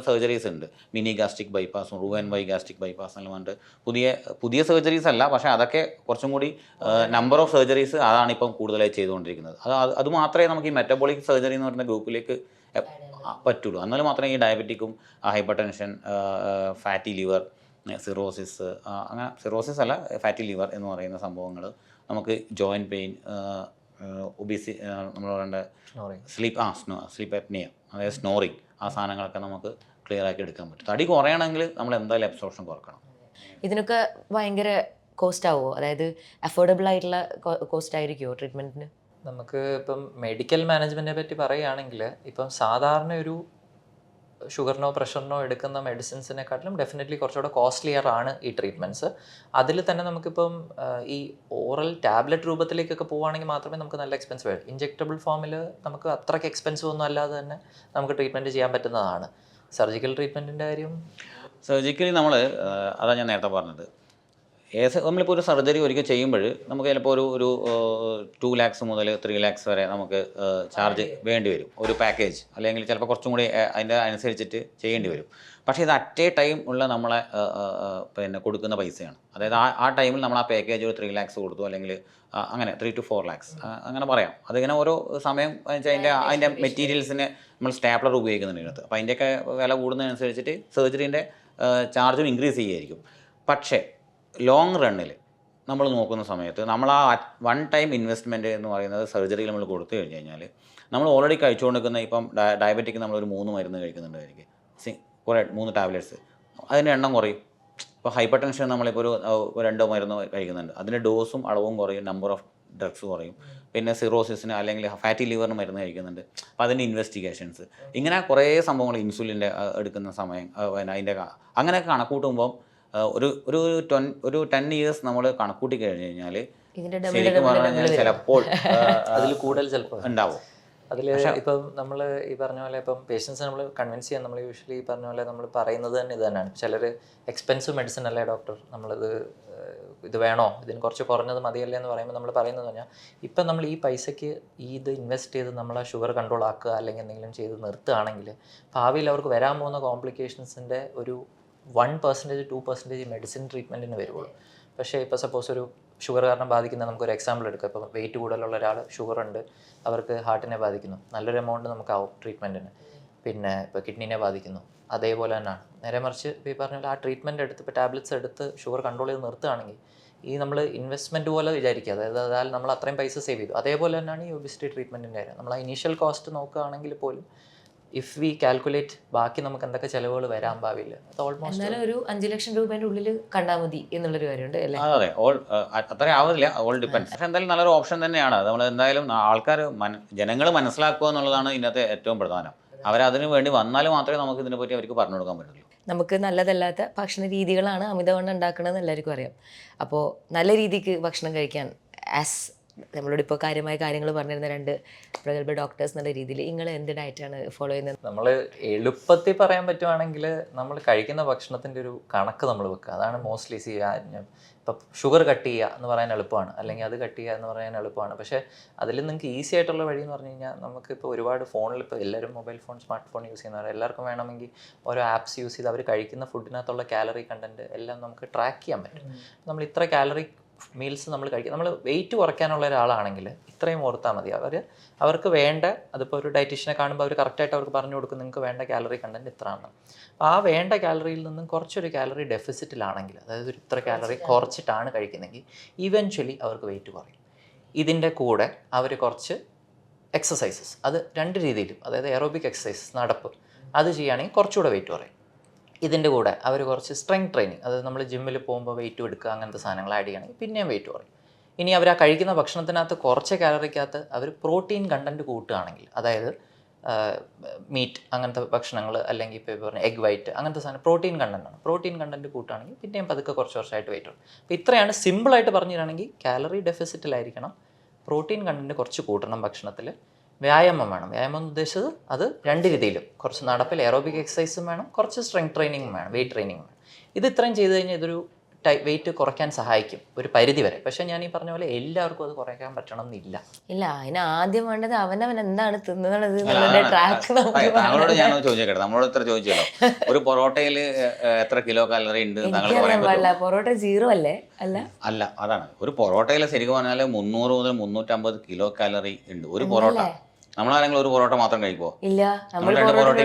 സർജറീസ് ഉണ്ട്. മിനി ഗാസ്ട്രിക് ബൈപ്പാസും റൂ ആൻഡ് വൈ ഗാസ്ട്രിക് ബൈപ്പാസ് എല്ലാം പുതിയ പുതിയ സർജറീസ് അല്ല പക്ഷേ അതൊക്കെ കുറച്ചും കൂടി നമ്പർ ഓഫ് സർജറീസ് അതാണ് ഇപ്പം കൂടുതലായി ചെയ്തുകൊണ്ടിരിക്കുന്നത്. അത് അത് മാത്രമേ നമുക്ക് ഈ മെറ്റബോളിക് സർജറി എന്ന് പറയുന്ന ഗ്രൂപ്പിലേക്ക് പറ്റുള്ളൂ. എന്നാൽ മാത്രമേ ഈ ഡയബറ്റിക്കും hypertension fatty liver cirrhosis അങ്ങനെ സിറോസിസ് അല്ല ഫാറ്റി ലിവർ എന്ന് പറയുന്ന സംഭവങ്ങൾ നമുക്ക് ജോയിന്റ് പെയിൻ ഒബിസി നമ്മൾ പറയേണ്ട സ്ലീപ്പ് ആ സ്നോ സ്ലീപ്പ് അപ്നിയ അതായത് സ്നോറിങ് ആ സാധനങ്ങളൊക്കെ നമുക്ക് ക്ലിയർ ആക്കി എടുക്കാൻ പറ്റും. തടി കുറയണമെങ്കിൽ നമ്മൾ എന്തായാലും അബ്സോർഷൻ കുറക്കണം. ഇതിനൊക്കെ ഭയങ്കര കോസ്റ്റ് ആവുമോ അതായത് അഫോർഡബിൾ ആയിട്ടുള്ള കോസ്റ്റ് ആയിരിക്കുമോ ട്രീറ്റ്മെന്റിന് നമുക്ക് ഇപ്പം മെഡിക്കൽ മാനേജ്മെന്റിനെ പറ്റി പറയുകയാണെങ്കിൽ ഇപ്പം സാധാരണ ഒരു ഷുഗറിനോ പ്രഷറിനോ എടുക്കുന്ന മെഡിസിൻസിനെക്കാട്ടിലും ഡെഫിനറ്റ്ലി കുറച്ചുകൂടെ കോസ്റ്റ്ലിയർ ആണ് ഈ ട്രീറ്റ്മെന്റ്സ് അതിൽ തന്നെ നമുക്കിപ്പം ഈ ഓറൽ ടാബ്ലറ്റ് രൂപത്തിലേക്കൊക്കെ പോവുകയാണെങ്കിൽ മാത്രമേ നമുക്ക് നല്ല എക്സ്പെൻസ് വരും. ഇഞ്ചെക്റ്റബിൾ ഫോമിൽ നമുക്ക് അത്രയ്ക്ക് എക്സ്പെൻസീവ് ഒന്നും അല്ലാതെ തന്നെ നമുക്ക് ട്രീറ്റ്മെന്റ് ചെയ്യാൻ പറ്റുന്നതാണ്. സർജിക്കൽ ട്രീറ്റ്മെന്റിന്റെ കാര്യം? സർജിക്കലി നമ്മൾ അതാണ് ഞാൻ നേരത്തെ പറഞ്ഞത്. ഏത് നമ്മളിപ്പോൾ ഒരു സർജറി ഒരിക്കൽ ചെയ്യുമ്പോൾ നമുക്ക് ചിലപ്പോൾ ഒരു ഒരു ടു ലാക്സ് മുതൽ ത്രീ ലാക്സ് വരെ നമുക്ക് ചാർജ് വേണ്ടി വരും. ഒരു പാക്കേജ്. അല്ലെങ്കിൽ ചിലപ്പോൾ കുറച്ചും കൂടി അതിന്റെ അനുസരിച്ചിട്ട് ചെയ്യേണ്ടി വരും. പക്ഷേ ഇത് അറ്റ് എ ടൈം ഉള്ള നമ്മളെ പിന്നെ കൊടുക്കുന്ന പൈസയാണ്. അതായത് ആ ആ ടൈമിൽ നമ്മൾ ആ പാക്കേജ് ഒരു ത്രീ ലാക്സ് കൊടുത്തു അല്ലെങ്കിൽ അങ്ങനെ ത്രീ ടു ഫോർ ലാക്സ് അങ്ങനെ പറയാം. അതിങ്ങനെ ഓരോ സമയം വെച്ചാൽ അതിന്റെ അതിന്റെ മെറ്റീരിയൽസിനെ നമ്മൾ സ്റ്റാപ്ലർ ഉപയോഗിക്കുന്നുണ്ട്. ഇതിനകത്ത് അപ്പോൾ അതിന്റെയൊക്കെ വില കൂടുന്നതനുസരിച്ചിട്ട് സർജറീന്റെ ചാർജും ഇൻക്രീസ് ചെയ്യുമായിരിക്കും പക്ഷേ ലോങ് റണ്ണിൽ നമ്മൾ നോക്കുന്ന സമയത്ത് നമ്മൾ ആ വൺ ടൈം ഇൻവെസ്റ്റ്മെന്റ് എന്ന് പറയുന്നത് സർജറിയിൽ നമ്മൾ കൊടുത്തു കഴിഞ്ഞ് കഴിഞ്ഞാൽ നമ്മൾ ഓൾറെഡി കഴിച്ചുകൊണ്ടിരിക്കുന്ന ഇപ്പം ഡയബറ്റിക്ക് നമ്മളൊരു മൂന്ന് മരുന്ന് കഴിക്കുന്നുണ്ടായിരിക്കും സി കുറേ മൂന്ന് ടാബ്ലറ്റ്സ് അതിന്റെ എണ്ണം കുറയും. ഇപ്പോൾ ഹൈപ്പർ ടെൻഷൻ നമ്മളിപ്പോൾ ഒരു രണ്ടോ മരുന്ന് കഴിക്കുന്നുണ്ട്. അതിന്റെ ഡോസും അളവും കുറയും നമ്പർ ഓഫ് ഡ്രഗ്സ് കുറയും. പിന്നെ സിറോസിസിന് അല്ലെങ്കിൽ ഫാറ്റി ലിവറിന് മരുന്ന് കഴിക്കുന്നുണ്ട്. അപ്പോൾ അതിന്റെ ഇൻവെസ്റ്റിഗേഷൻസ് ഇങ്ങനെ കുറേ സംഭവങ്ങൾ ഇൻസുലിന്റെ എടുക്കുന്ന സമയം അതിന്റെ അങ്ങനെയൊക്കെ കണക്കൂട്ടുമ്പോൾ ആ, ഒരു ഒരു ട്വൻ ഒരു ടെൻ ഇയേഴ്സ് നമ്മൾ കണക്കൂട്ടി കഴിഞ്ഞ് കഴിഞ്ഞാൽ ശരിക്കും പറഞ്ഞു കഴിഞ്ഞാൽ ചിലപ്പോൾ [LAUGHS] അതിൽ കൂടുതൽ ചിലപ്പോൾ ഉണ്ടാവും. അതിൽ ഇപ്പം നമ്മൾ ഈ പറഞ്ഞ പോലെ ഇപ്പം പേഷ്യൻസ് നമ്മൾ കൺവിൻസ് ചെയ്യാൻ നമ്മൾ യൂഷ്വലി ഈ പറഞ്ഞ പോലെ നമ്മൾ പറയുന്നത് തന്നെ ഇത് തന്നെയാണ്. ചിലർ എക്സ്പെൻസീവ് മെഡിസിൻ അല്ലേ ഡോക്ടർ നമ്മളിത് ഇത് വേണോ? ഇതിന് കുറച്ച് കുറഞ്ഞത് മതിയല്ലേ എന്ന് പറയുമ്പോൾ നമ്മൾ പറയുന്നത് പറഞ്ഞാൽ ഇപ്പം നമ്മൾ ഈ പൈസയ്ക്ക് ഈ ഇത് ഇൻവെസ്റ്റ് ചെയ്ത് നമ്മൾ ആ ഷുഗർ കൺട്രോൾ ആക്കുക അല്ലെങ്കിൽ എന്തെങ്കിലും ചെയ്ത് നിർത്തുകയാണെങ്കിൽ ഭാവിയിൽ അവർക്ക് വരാൻ പോകുന്ന കോംപ്ലിക്കേഷൻസിന്റെ ഒരു one percentage two percentage medicine ട്രീറ്റ്മെന്റിന് വരുള്ളൂ പക്ഷേ ഇപ്പോൾ സപ്പോസ് ഒരു ഷുഗർ കാരണം ബാധിക്കുന്ന നമുക്കൊരു എക്സാമ്പിൾ എടുക്കാം. ഇപ്പോൾ വെയിറ്റ് കൂടുതലുള്ള ഒരാൾ ഷുഗർ ഉണ്ട് അവർക്ക് ഹാർട്ടിനെ ബാധിക്കുന്നു. നല്ലൊരു എമൗണ്ട് നമുക്കാവും ട്രീറ്റ്മെന്റിന് പിന്നെ ഇപ്പോൾ കിഡ്നീനെ ബാധിക്കുന്നു. അതേപോലെ തന്നെയാണ് നേരെ മറിച്ച് ഇപ്പോൾ ഈ പറഞ്ഞ ആ ട്രീറ്റ്മെന്റ് എടുത്ത് ഇപ്പോൾ ടാബ്ലറ്റ്സ് എടുത്ത് ഷുഗർ കൺട്രോൾ ചെയ്ത് നിർത്തുകയാണെങ്കിൽ ഈ നമ്മൾ ഇൻവെസ്റ്റ്മെന്റ് പോലെ വിചാരിക്കുക. അതായത് അതായത് നമ്മൾ അത്രയും പൈസ സേവ് ചെയ്തു. അതേപോലെ തന്നെയാണ് ഈ ഒബിസിറ്റി ട്രീറ്റ്മെന്റിന്റെ കാര്യം. നമ്മൾ ആ ഇനീഷ്യൽ കോസ്റ്റ് നോക്കുകയാണെങ്കിൽ പോലും ഇഫ് വി കാൽക്കുലേറ്റ് ബാക്കി നമുക്ക് എന്തൊക്കെ ചെലവുകൾ വരാൻ ഭാവിയിൽ അത് ഓൾമോസ്റ്റ് എന്നാലും ഒരു അഞ്ചു ലക്ഷം രൂപേന്റെ ഉള്ളിൽ കണ്ടാൽ മതി എന്നുള്ളൊരു കാര്യമുണ്ട് അല്ലേ? അതെ ഓൾ അത്ര ആവില്ല ഓൾ ഡിപ്പെൻസ് പക്ഷെ എന്തായാലും നല്ലൊരു ഓപ്ഷൻ തന്നെയാണ്. നമ്മൾ എന്തായാലും ആൾക്കാർ ജനങ്ങൾ മനസ്സിലാക്കുക എന്നുള്ളതാണ് ഇതിനകത്ത് ഏറ്റവും പ്രധാനം. അവരതിനു വേണ്ടി വന്നാൽ മാത്രമേ നമുക്ക് ഇതിനെപ്പറ്റി അവർക്ക് പറഞ്ഞു കൊടുക്കാൻ പറ്റുള്ളൂ. നമുക്ക് നല്ലതല്ലാത്ത ഭക്ഷണ രീതികളാണ് അമിതവണ്ണം ഉണ്ടാക്കണമെന്ന് എല്ലാവർക്കും അറിയാം. അപ്പോൾ നല്ല രീതിക്ക് ഭക്ഷണം കഴിക്കാൻ ആസ് നമ്മളോട് ഇപ്പോൾ കാര്യമായ കാര്യങ്ങൾ പറഞ്ഞിരുന്ന രണ്ട് പ്രഗത്ഭ ഡോക്ടേഴ്സ് എന്നുള്ള രീതിയിൽ നിങ്ങൾ എന്ത് ഡയറ്റാണ് ഫോളോ ചെയ്യുന്നത്? നമ്മൾ എളുപ്പത്തിൽ പറയാൻ പറ്റുവാണെങ്കിൽ നമ്മൾ കഴിക്കുന്ന ഭക്ഷണത്തിന്റെ ഒരു കണക്ക് നമ്മൾ വെക്കുക. അതാണ് മോസ്റ്റ്ലി സി ഇപ്പം ഷുഗർ കട്ട് ചെയ്യുക എന്ന് പറയാൻ എളുപ്പമാണ്. അല്ലെങ്കിൽ അത് കട്ട് ചെയ്യുക എന്ന് പറയാൻ എളുപ്പമാണ്. പക്ഷേ അതിൽ നിങ്ങൾക്ക് ഈസി ആയിട്ടുള്ള വഴി എന്ന് പറഞ്ഞു കഴിഞ്ഞാൽ നമുക്കിപ്പോൾ ഒരുപാട് ഫോണിൽ ഇപ്പോൾ എല്ലാവരും mobile phone smart phone use ചെയ്യുന്നവർ എല്ലാവർക്കും വേണമെങ്കിൽ ഓരോ ആപ്സ് യൂസ് ചെയ്ത് അവർ കഴിക്കുന്ന ഫുഡിനകത്തുള്ള കാലറി കണ്ടന്റ് എല്ലാം നമുക്ക് ട്രാക്ക് ചെയ്യാൻ പറ്റും. നമ്മൾ ഇത്ര കാലറി മീൽസ് നമ്മൾ കഴിക്കുക നമ്മൾ വെയിറ്റ് കുറയ്ക്കാനുള്ള ഒരാളാണെങ്കിൽ ഇത്രയും ഓർത്താൽ മതി. അവർ അവർക്ക് വേണ്ട അതിപ്പോൾ ഒരു ഡയറ്റീഷ്യനെ കാണുമ്പോൾ അവർ കറക്റ്റായിട്ട് അവർക്ക് പറഞ്ഞു കൊടുക്കും നിങ്ങൾക്ക് വേണ്ട കാലറി കണ്ടന്റ് ഇത്ര ആണ് അപ്പോൾ ആ വേണ്ട കാലറിയിൽ നിന്നും കുറച്ചൊരു കാലറി ഡെഫിസിറ്റിലാണെങ്കിൽ അതായത് ഒരു ഇത്ര കാലറി കുറച്ചിട്ടാണ്. കഴിക്കുന്നതെങ്കിൽ ഇവൻച്വലി അവർക്ക് വെയിറ്റ് കുറയും. ഇതിന്റെ കൂടെ അവർ കുറച്ച് എക്സസൈസസ് അത് രണ്ട് രീതിയിലും അതായത് എറോബിക് എക്സസൈസസ് നടപ്പ് അത് ചെയ്യുകയാണെങ്കിൽ കുറച്ചുകൂടെ വെയിറ്റ് കുറയും. ഇതിന്റെ കൂടെ അവർ കുറച്ച് സ്ട്രെങ്ത് ട്രെയിനിങ് അതായത് നമ്മൾ ജിമ്മിൽ പോകുമ്പോൾ വെയിറ്റ് എടുക്കുക അങ്ങനത്തെ സാധനങ്ങൾ ആഡ് ചെയ്യണമെങ്കിൽ പിന്നെയും വെയിറ്റ് കുറയും. ഇനി അവർ ആ കഴിക്കുന്ന ഭക്ഷണത്തിനകത്ത് കുറച്ച് കാലറിക്കകത്ത് അവർ പ്രോട്ടീൻ കണ്ടന്റ് കൂട്ടുകയാണെങ്കിൽ അതായത് മീറ്റ് അങ്ങനത്തെ ഭക്ഷണങ്ങൾ അല്ലെങ്കിൽ ഇപ്പോൾ പറഞ്ഞ എഗ് വൈറ്റ് അങ്ങനത്തെ സാധനം പ്രോട്ടീൻ കണ്ടന്റ് ആണ്. പ്രോട്ടീൻ കണ്ടന്റ് കൂട്ടുകയാണെങ്കിൽ പിന്നെയും പതുക്കെ കുറച്ച് വർഷമായിട്ട് വെയിറ്റ് വരും അപ്പോൾ ഇത്രയാണ് സിമ്പിളായിട്ട് പറഞ്ഞു തരാണെങ്കിൽ കാലറി ഡെഫിസിറ്റിലായിരിക്കണം പ്രോട്ടീൻ കണ്ടന്റ് കുറച്ച് കൂട്ടണം ഭക്ഷണത്തിൽ. വ്യായാമം വേണം. വ്യായാമം എന്ന് ഉദ്ദേശിച്ചത് അത് രണ്ട് രീതിയിലും കുറച്ച് നടപ്പിൽ എറോബിക് എക്സസൈസും വേണം. കുറച്ച് സ്ട്രെങ്ത് ട്രെയിനിങ്ങും വേണം. വെയിറ്റ് ട്രെയിനിങ്ങും വേണം. ഇത് ഇത്രയും ചെയ്ത് കഴിഞ്ഞാൽ ഇതൊരു ടൈ വെയിറ്റ് കുറയ്ക്കാൻ സഹായിക്കും. ഒരു പരിധി വരെ. പക്ഷേ ഞാൻ ഈ പറഞ്ഞ പോലെ എല്ലാവർക്കും അത് കുറയ്ക്കാൻ പറ്റണം എന്നില്ല ഇല്ല അതിന് ആദ്യം വേണ്ടത് അവനവൻ എന്താണ് തിന്നുന്നത് ട്രാക്ക് താങ്കളോട് ഞാൻ ചോദിച്ചേക്കട്ടെ. നമ്മളോട് ഇത്ര ചോദിച്ചല്ലോ ഒരു പൊറോട്ടയിൽ എത്ര കിലോ കാലറി ഉണ്ട് പൊറോട്ട സീറോ അല്ലേ? അല്ല? അല്ല അതാണ്. ഒരു പൊറോട്ടയിൽ ശരിക്കും പറഞ്ഞാൽ മുന്നൂറ് മുതൽ മുന്നൂറ്റമ്പത് കിലോ കാലറി ഉണ്ട്. ഒരു പൊറോട്ട. നമ്മളാരെങ്കിലും ഒരു പൊറോട്ട മാത്രം കഴിക്കുമോ ഇല്ല നമ്മൾ രണ്ട് പൊറോട്ട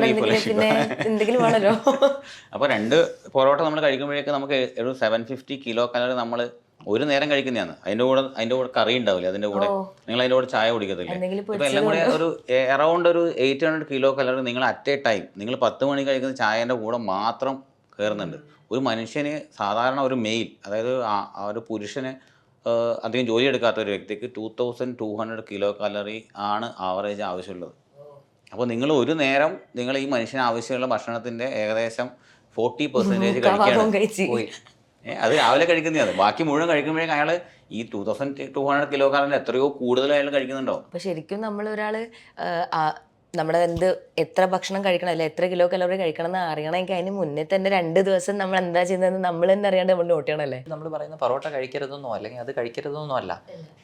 എന്തെങ്കിലും വേണമല്ലോ [LAUGHS] അപ്പോൾ രണ്ട് പൊറോട്ട നമ്മൾ കഴിക്കുമ്പോഴേക്ക് നമുക്ക് ഒരു സെവൻ ഫിഫ്റ്റി കിലോ കലോറി നമ്മൾ ഒരു നേരം കഴിക്കുന്നതാണ്. അതിന്റെ കൂടെ അതിന്റെ കൂടെ കറി ഉണ്ടാവില്ല? അതിന്റെ കൂടെ നിങ്ങൾ അതിന്റെ കൂടെ ചായ കുടിക്കത്തില്ലേ? എല്ലാം കൂടെ ഒരു അറൌണ്ട് ഒരു എയ്റ്റ് ഹൺഡ്രഡ് കിലോ കലറി നിങ്ങൾ അറ്റ് എ ടൈം നിങ്ങൾ പത്ത് മണി കഴിക്കുന്ന ചായന്റെ കൂടെ മാത്രം കയറുന്നുണ്ട് ഒരു മനുഷ്യന് സാധാരണ ഒരു മെയിൽ അതായത് ആ- ഒരു പുരുഷന് അധികം ജോലി എടുക്കാത്ത ഒരു വ്യക്തിക്ക് two thousand two hundred kilo calorie ആണ് ആവറേജ് ആവശ്യമുള്ളത്. അപ്പോൾ നിങ്ങൾ ഒരു നേരം നിങ്ങൾ ഈ മനുഷ്യന് ആവശ്യമുള്ള ഭക്ഷണത്തിന്റെ ഏകദേശം ഫോർട്ടി പെർസെന്റേജ് കഴിക്കുകയാണ് അത് രാവിലെ കഴിക്കുന്നതാണ് ബാക്കി മുഴുവൻ കഴിക്കുമ്പോഴേക്കും അയാൾ ഈ two thousand two hundred kilo കാലറിന്റെ എത്രയോ കൂടുതൽ അയാൾ കഴിക്കുന്നുണ്ടോ? അപ്പോൾ ശരിക്കും നമ്മൾ നമ്മുടെ എന്ത് എത്ര ഭക്ഷണം കഴിക്കണം അല്ലെ എത്ര കിലോ കലോറി കഴിക്കണം എന്ന് അറിയണമെങ്കിൽ അതിന് മുന്നേ തന്നെ രണ്ട് ദിവസം നമ്മൾ എന്താ ചെയ്യുന്നത് നമ്മൾ തന്നെ അറിയാണ്ട് നമ്മൾ നോട്ട് ചെയ്യണമല്ലേ? നമ്മൾ പറയുന്ന പൊറോട്ട കഴിക്കരുതെന്നോ അല്ലെങ്കിൽ അത് കഴിക്കരുതെന്നോ അല്ല.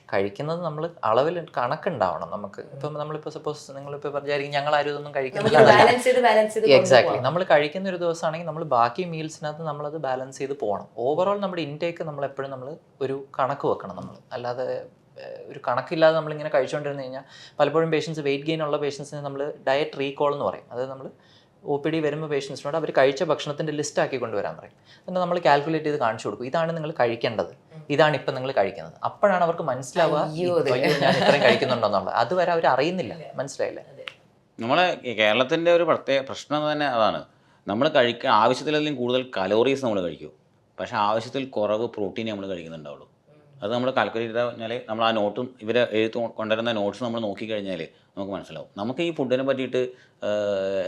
കഴിക്കുന്നത് നമ്മൾ അളവിൽ കണക്കുണ്ടാവണം നമുക്ക്. ഇപ്പം നമ്മളിപ്പോൾ സപ്പോസ് നിങ്ങൾ നിങ്ങളിപ്പോൾ വിചാരിക്കും ഞങ്ങൾ ആരും ഇതൊന്നും കഴിക്കുന്നില്ല എക്സാക്ട്ലി നമ്മൾ കഴിക്കുന്ന ഒരു ദിവസമാണെങ്കിൽ നമ്മൾ ബാക്കി മീൽസിനകത്ത് നമ്മളത് ബാലൻസ് ചെയ്ത് പോകണം. ഓവറോൾ നമ്മുടെ ഇൻടേക്ക് നമ്മൾ എപ്പോഴും നമ്മൾ ഒരു കണക്ക് വെക്കണം നമ്മൾ അല്ലാതെ ഒരു കണക്കില്ലാതെ നമ്മളിങ്ങനെ കഴിച്ചുകൊണ്ടിരുന്ന് കഴിഞ്ഞാൽ പലപ്പോഴും പേഷ്യൻസ് വെയിറ്റ് ഗെയിൻ ഉള്ള പേഷ്യൻസിന് നമ്മൾ ഡയറ്റ് റീകോൾ എന്ന് പറയും. അതായത് നമ്മൾ ഒ പി ഡി വരുമ്പോൾ പേഷ്യൻസിനോട് അവർ കഴിച്ച ഭക്ഷണത്തിന്റെ ലിസ്റ്റ് ആക്കി കൊണ്ടുവരാൻ പറയും. എന്നിട്ട് നമ്മൾ കാൽക്കുലേറ്റ് ചെയ്ത് കാണിച്ചു കൊടുക്കും. ഇതാണ് നിങ്ങൾ കഴിക്കേണ്ടത്. ഇതാണ് ഇപ്പം നിങ്ങൾ കഴിക്കുന്നത്. അപ്പോഴാണ് അവർക്ക് മനസ്സിലാവുക ഞാൻ ഇത്രയും കഴിക്കുന്നുണ്ടോ? എന്നുള്ളത്. അതുവരെ അവർ അറിയുന്നില്ല. മനസ്സിലായില്ലേ? നമ്മളെ കേരളത്തിന്റെ ഒരു പ്രത്യേക പ്രശ്നം തന്നെ അതാണ്. നമ്മൾ കഴിക്കുക ആവശ്യത്തിലധികം കൂടുതൽ കലോറീസ് നമ്മൾ കഴിക്കും. പക്ഷേ ആവശ്യത്തിൽ കുറവ് പ്രോട്ടീൻ നമ്മൾ കഴിക്കുന്നുണ്ടാവുള്ളൂ. അത് നമ്മൾ കാൽക്കുലേറ്റ് ചെയ്താൽ കഴിഞ്ഞാൽ നമ്മൾ ആ നോട്ടും ഇവർ എഴുത്ത് കൊണ്ടുവരുന്ന നോട്ട്സ് നമ്മൾ നോക്കിക്കഴിഞ്ഞാൽ നമുക്ക് മനസ്സിലാവും. നമുക്ക് ഈ ഫുഡിനെ പറ്റിയിട്ട്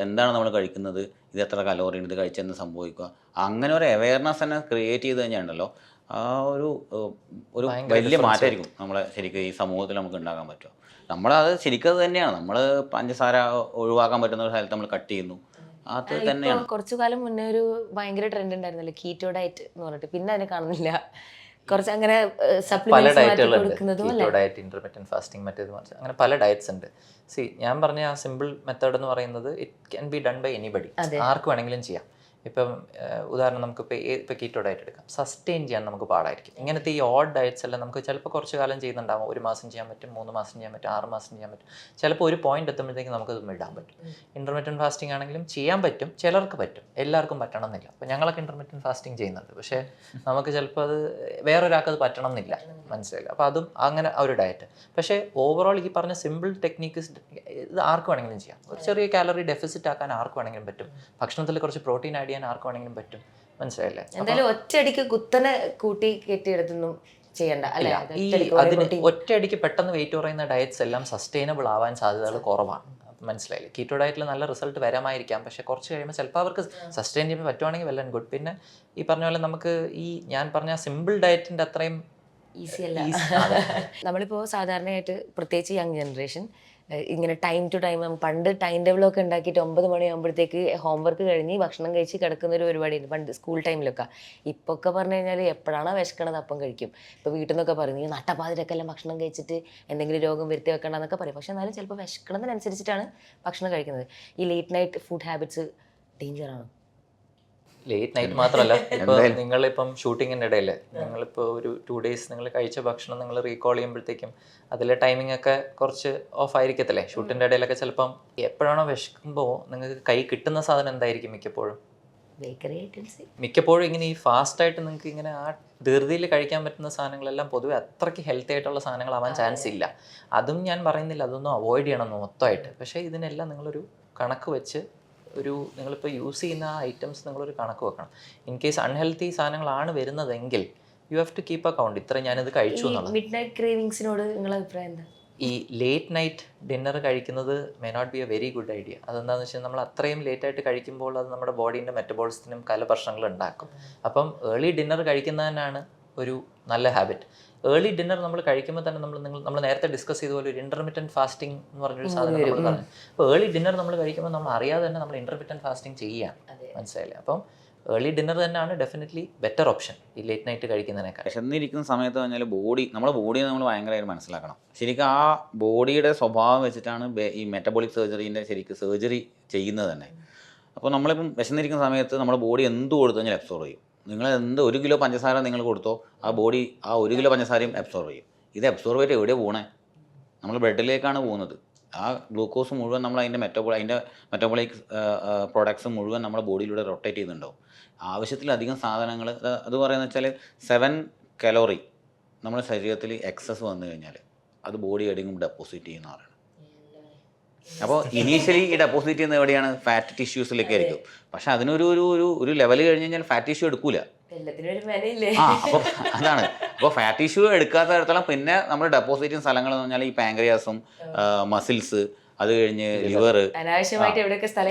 എന്താണ് നമ്മൾ കഴിക്കുന്നത്? ഇത് എത്ര കലോറി ഉണ്ട്? ഇത് കഴിച്ചെന്ന് സംഭവിക്കുക? അങ്ങനെ ഒരു അവയർനെസ് തന്നെ ക്രിയേറ്റ് ചെയ്ത് കഴിഞ്ഞാൽ ഉണ്ടല്ലോ ആ ഒരു ഒരു വലിയ മാറ്റമായിരിക്കും നമ്മളെ ശരിക്കും ഈ സമൂഹത്തിൽ നമുക്ക് ഉണ്ടാക്കാൻ പറ്റുക. നമ്മളത് ശരിക്കും അത് തന്നെയാണ്. നമ്മൾ പഞ്ചസാര ഒഴിവാക്കാൻ പറ്റുന്ന ഒരു സ്ഥലത്ത് നമ്മൾ കട്ട് ചെയ്യുന്നു. അത് തന്നെയാണ്. കുറച്ചു കാലം മുന്നേ ഒരു ഭയങ്കര ട്രെൻഡ് ഉണ്ടായിരുന്നല്ലോ കീറ്റോ ഡയറ്റ് എന്ന് പറഞ്ഞിട്ട്. പിന്നെ അതിനെ കാണുന്നില്ല. കുറച്ച് അങ്ങനെ പല ഡയറ്റുകളുണ്ട് കീറ്റോ ഡയറ്റ് ഇന്റർമീഡിയൻ ഫാസ്റ്റിംഗ് മറ്റേത് മറിച്ച് അങ്ങനെ പല ഡയറ്റ്സ് ഉണ്ട്. സി ഞാൻ പറഞ്ഞ ആ സിമ്പിൾ മെത്തേഡ് എന്ന് പറയുന്നത് it can be done by anybody ആർക്ക് വേണമെങ്കിലും ചെയ്യാം. ഇപ്പം ഉദാഹരണം നമുക്കിപ്പോൾ ഇപ്പോൾ കീറ്റോ ഡയറ്റ് എടുക്കാം. സസ്റ്റെയിൻ ചെയ്യാൻ നമുക്ക് പാടായിരിക്കും. ഇങ്ങനത്തെ ഈ ഓഡ് ഡയറ്റ്സ് എല്ലാം നമുക്ക് ചിലപ്പോൾ കുറച്ച് കാലം ചെയ്യുന്നുണ്ടാവും. ഒരു മാസം ചെയ്യാൻ പറ്റും മൂന്ന് മാസം ചെയ്യാൻ പറ്റും ആറ് മാസം ചെയ്യാൻ പറ്റും. ചിലപ്പോൾ ഒരു പോയിന്റ് എത്തുമ്പോഴത്തേക്ക് നമുക്കത് ഇടാൻ പറ്റും. ഇന്റർമീഡിയറ്റ് ഫാസ്റ്റിംഗ് ആണെങ്കിലും ചെയ്യാൻ പറ്റും ചിലർക്ക് പറ്റും. എല്ലാവർക്കും പറ്റണം എന്നില്ല അപ്പോൾ ഞങ്ങളൊക്കെ ഇന്റർമീഡിയറ്റ് ഫാസ്റ്റിംഗ് ചെയ്യുന്നുണ്ട്. പക്ഷേ നമുക്ക് ചിലപ്പോൾ അത് വേറൊരാൾക്ക് അത് പറ്റണം എന്നില്ല മനസ്സിലായില്ല? അപ്പോൾ അതും അങ്ങനെ ആ ഒരു ഡയറ്റ് പക്ഷേ ഓവറോൾ ഈ പറഞ്ഞ സിമ്പിൾ ടെക്നീക്ക് ഇത് ആർക്ക് വേണമെങ്കിലും ചെയ്യാം. ഒരു ചെറിയ കാലറി ഡെഫിസിറ്റ് ആക്കാൻ ആർക്ക് വേണമെങ്കിലും പറ്റും. ഭക്ഷണത്തിൽ കുറച്ച് പ്രോട്ടീൻ ആഡ് ചെയ്യാൻ ആർക്കും വേണമെങ്കിലും പറ്റും. മനസ്സിലായില്ലേ? എന്തായാലും ഒറ്റയടിക്ക് കുത്തനെ കൂട്ടി കെട്ടിയെടുത്തൊന്നും ചെയ്യണ്ട അല്ലേ? ഈ അതിന് ഒറ്റയടിക്ക് പെട്ടെന്ന് വെയിറ്റ് കുറയുന്ന ഡയറ്റ്സ് എല്ലാം സസ്റ്റൈനബിൾ ആവാൻ സാധ്യതകൾ കുറവാണ്. മനസ്സിലായില്ലേ? കീറ്റോ ഡയറ്റിൽ നല്ല റിസൾട്ട് വരാമായിരിക്കാം. പക്ഷെ കുറച്ച് കഴിയുമ്പോൾ ചിലപ്പോൾ അവർക്ക് സസ്റ്റൈൻ ചെയ്യാൻ പറ്റുവാണെങ്കിൽ വെൽ ആൻഡ് ഗുഡ് പിന്നെ ഈ പറഞ്ഞ പോലെ നമുക്ക് ഈ ഞാൻ പറഞ്ഞ സിമ്പിൾ ഡയറ്റിന്റെ അത്രയും ഈസി അല്ല. [LAUGHS] നമ്മളിപ്പോൾ സാധാരണയായിട്ട് പ്രത്യേകിച്ച് യങ് ജനറേഷൻ ഇങ്ങനെ ടൈം ടു ടൈം പണ്ട് ടൈം ടേബിൾ ഒക്കെ ഉണ്ടാക്കിയിട്ട് ഒമ്പത് മണിയാകുമ്പോഴത്തേക്ക് ഹോംവർക്ക് കഴിഞ്ഞ് ഭക്ഷണം കഴിച്ച് കിടക്കുന്ന ഒരു പരിപാടിയുണ്ട് പണ്ട് സ്കൂൾ ടൈമിലൊക്കെ ഇപ്പോൾ ഒക്കെ പറഞ്ഞു കഴിഞ്ഞാൽ എപ്പോഴാണോ വിശക്കണത് അപ്പം കഴിക്കും. ഇപ്പോൾ വീട്ടിൽ നിന്നൊക്കെ പറയും നീ നട്ടപ്പാതിരൊക്കെ എല്ലാം ഭക്ഷണം കഴിച്ചിട്ട് എന്തെങ്കിലും രോഗം വരുത്തി വെക്കണമെന്നൊക്കെ പറയും. പക്ഷെ എന്നാലും ചിലപ്പോൾ വിശക്കണതിനനുസരിച്ചിട്ടാണ് ഭക്ഷണം കഴിക്കുന്നത്. ഈ ലേറ്റ് നൈറ്റ് ഫുഡ് ഹാബിറ്റ്സ് ഡേഞ്ചറാണ് ലേറ്റ് നൈറ്റ് മാത്രമല്ല [LAUGHS] ഇപ്പോൾ നിങ്ങളിപ്പം ഷൂട്ടിങ്ങിന്റെ ഇടയിൽ നിങ്ങളിപ്പോൾ ഒരു ടു ഡേയ്സ് നിങ്ങൾ കഴിച്ച ഭക്ഷണം നിങ്ങൾ റീകോൾ ചെയ്യുമ്പോഴത്തേക്കും അതിലെ ടൈമിംഗ് ഒക്കെ കുറച്ച് ഓഫ് ആയിരിക്കത്തില്ലേ? ഷൂട്ടിന്റെ ഇടയിലൊക്കെ ചിലപ്പം എപ്പോഴാണോ വിശക്കുമ്പോ നിങ്ങൾക്ക് കൈ കിട്ടുന്ന സാധനം എന്തായിരിക്കും മിക്കപ്പോഴും? ബേക്കറി ഐറ്റംസ് മിക്കപ്പോഴും ഇങ്ങനെ ഈ ഫാസ്റ്റ് ആയിട്ട് നിങ്ങൾക്ക് ഇങ്ങനെ ആ ധൃതിയിൽ കഴിക്കാൻ പറ്റുന്ന സാധനങ്ങളെല്ലാം പൊതുവെ അത്രയ്ക്ക് ഹെൽത്തി ആയിട്ടുള്ള സാധനങ്ങളാവാൻ ചാൻസ് ഇല്ല. അതും ഞാൻ പറയുന്നില്ല അതൊന്നും അവോയ്ഡ് ചെയ്യണം മൊത്തമായിട്ട്. പക്ഷേ ഇതിനെല്ലാം നിങ്ങളൊരു കണക്ക് വെച്ച് ഒരു നിങ്ങളിപ്പോൾ യൂസ് ചെയ്യുന്ന ആ ഐറ്റംസ് നിങ്ങളൊരു കണക്ക് വെക്കണം. ഇൻ കേസ് അൺഹെൽത്തി സാധനങ്ങളാണ് വരുന്നതെങ്കിൽ you have to keep account ഇത്ര ഞാനിത് കഴിച്ചു എന്നുള്ളത്. മിഡ് നൈറ്റ് ക്രേവിങ്സിനോട് നിങ്ങളുടെ അഭിപ്രായം എന്താ? ഈ ലേറ്റ് നൈറ്റ് ഡിന്നർ കഴിക്കുന്നത് may not be a very good idea അതെന്താണെന്ന് വെച്ചാൽ നമ്മൾ അത്രയും ലേറ്റ് ആയിട്ട് കഴിക്കുമ്പോൾ അത് നമ്മുടെ ബോഡീന്റെ മെറ്റബോളിസത്തിനും പല പ്രശ്നങ്ങൾ ഉണ്ടാക്കും. അപ്പം ഏർലി ഡിന്നർ കഴിക്കുന്നതിനാണ് ഒരു നല്ല ഹാബിറ്റ് ഏർലി ഡിന്നർ നമ്മൾ കഴിക്കുമ്പോൾ തന്നെ നമ്മൾ നിങ്ങൾ നമ്മൾ നേരത്തെ ഡിസ്കസ് ചെയ്ത പോലെ ഒരു ഇന്റർമീഡിയറ്റ് ഫാസ്റ്റിംഗ് എന്ന് പറഞ്ഞൊരു സാധനം നമ്മൾ പറഞ്ഞു. അപ്പോൾ ഏർലി ഡിന്നർ നമ്മൾ കഴിക്കുമ്പോൾ നമ്മൾ അറിയാതെ തന്നെ നമ്മൾ ഇന്റർമീഡിയറ്റ് ഫാസ്റ്റിംഗ് ചെയ്യുകയാണ് മനസ്സിലായില്ലേ? അപ്പം ഏർലി ഡിന്നർ തന്നെയാണ് ഡെഫിനറ്റ്ലി ബെറ്റർ ഓപ്ഷൻ ഈ ലേറ്റ് നൈറ്റ് കഴിക്കുന്നതിനേക്കാൾ. വിശന്നിരിക്കുന്ന സമയത്ത് പറഞ്ഞാൽ ബോഡി നമ്മുടെ ബോഡിയെ നമ്മൾ ഭയങ്കരമായിട്ട് മനസ്സിലാക്കണം. ശരിക്കും ആ ബോഡിയുടെ സ്വഭാവം വെച്ചിട്ടാണ് ഈ മെറ്റബോളിക് സർജറീന്റെ ശരിക്കും സർജറി ചെയ്യുന്നത് തന്നെ. അപ്പോൾ നമ്മളിപ്പം വിശന്നിരിക്കുന്ന സമയത്ത് നമ്മുടെ ബോഡി എന്ത് കൊടുത്തു കഴിഞ്ഞാൽ അബ്സോർവ് ചെയ്യും. നിങ്ങൾ എന്ത് ഒരു കിലോ പഞ്ചസാര നിങ്ങൾ കൊടുത്തോ ആ ബോഡി ആ ഒരു കിലോ പഞ്ചസാരയും അബ്സോർവ് ചെയ്യും. ഇത് അബ്സോർവ് ചെയ്തിട്ട് എവിടെ പോകണേ നമ്മൾ ബ്ലഡിലേക്കാണ് പോകുന്നത്. ആ ഗ്ലൂക്കോസ് മുഴുവൻ നമ്മൾ അതിന്റെ മെറ്റബോൾ അതിന്റെ മെറ്റബോളിക് പ്രോഡക്ട്സ് മുഴുവൻ നമ്മുടെ ബോഡിയിലൂടെ റൊട്ടേറ്റ് ചെയ്യുന്നുണ്ടാവും ആവശ്യത്തിലധികം സാധനങ്ങൾ അത് പറയുന്നത് വെച്ചാൽ സെവൻ കലോറി നമ്മുടെ ശരീരത്തിൽ എക്സസ് വന്നു കഴിഞ്ഞാൽ അത് ബോഡി എവിടെയെങ്കിലും ഡെപ്പോസിറ്റ് ചെയ്യുന്ന പറയുന്നത് അപ്പോൾ ഇനീഷ്യലി ഈ ഡെപ്പോസിറ്റ് ചെയ്യുന്ന എവിടെയാണ്? ഫാറ്റ് ടിഷ്യൂസിലൊക്കെ ആയിരിക്കും. പക്ഷെ അതിനൊരു ഒരു ഒരു ഒരു ലെവൽ കഴിഞ്ഞ് കഴിഞ്ഞാൽ ഫാറ്റ് ടിഷ്യൂ എടുക്കൂല. ആ അപ്പോൾ അതാണ്. അപ്പോൾ ഫാറ്റ് ടിഷ്യൂ എടുക്കാത്ത തരത്തോളം പിന്നെ നമ്മൾ ഡെപ്പോസിറ്റ് ചെയ്യുന്ന സ്ഥലങ്ങൾ എന്ന് പറഞ്ഞാൽ ഈ പാങ്ക്രിയാസും മസിൽസ് അത് കഴിഞ്ഞ് ലിവർ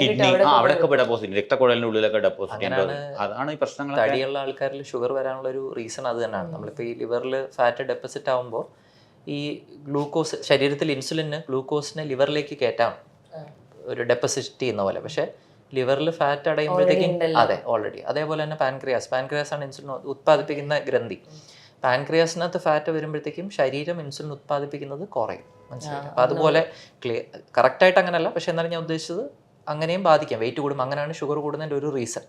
കിഡ്നി അവിടെ ആ അവിടെയൊക്കെ ഡെപ്പോസിറ്റ് രക്തക്കുഴലിന്റെ ഉള്ളിലൊക്കെ ഡെപ്പോസിറ്റ് അതാണ് ഈ പ്രശ്നങ്ങൾ തടിയുള്ള ആൾക്കാരിൽ ഷുഗർ വരാനുള്ള ഒരു റീസൺ അത് തന്നെയാണ്. നമ്മളിപ്പോൾ ഈ ലിവറിൽ ഫാറ്റ് ഡെപ്പോസിറ്റ് ആകുമ്പോൾ ഈ ഗ്ലൂക്കോസ് ശരീരത്തിൽ ഇൻസുലിന് ഗ്ലൂക്കോസിനെ ലിവറിലേക്ക് കയറ്റാം. ഒരു ഡെപ്പോസിറ്റ് ചെയ്യുന്ന പോലെ. പക്ഷേ ലിവറിൽ ഫാറ്റ് അടയുമ്പോഴത്തേക്കും അതെ ഓൾറെഡി അതേപോലെ തന്നെ പാൻക്രിയാസ് പാൻക്രിയാസ് ആണ് ഇൻസുലിൻ ഉത്പാദിപ്പിക്കുന്ന ഗ്രന്ഥി. പാൻക്രിയാസിനകത്ത് ഫാറ്റ് വരുമ്പോഴത്തേക്കും ശരീരം ഇൻസുലിൻ ഉത്പാദിപ്പിക്കുന്നത് കുറയും. മനസ്സിലായി അപ്പോൾ അതുപോലെ ക്ലിയർ കറക്റ്റായിട്ട് അങ്ങനെയല്ല പക്ഷേ എന്നാലും ഞാൻ ഉദ്ദേശിച്ചത് അങ്ങനെയും ബാധിക്കാം. വെയിറ്റ് കൂടും അങ്ങനെയാണ് ഷുഗർ കൂടുന്നതിന്റെ ഒരു റീസൺ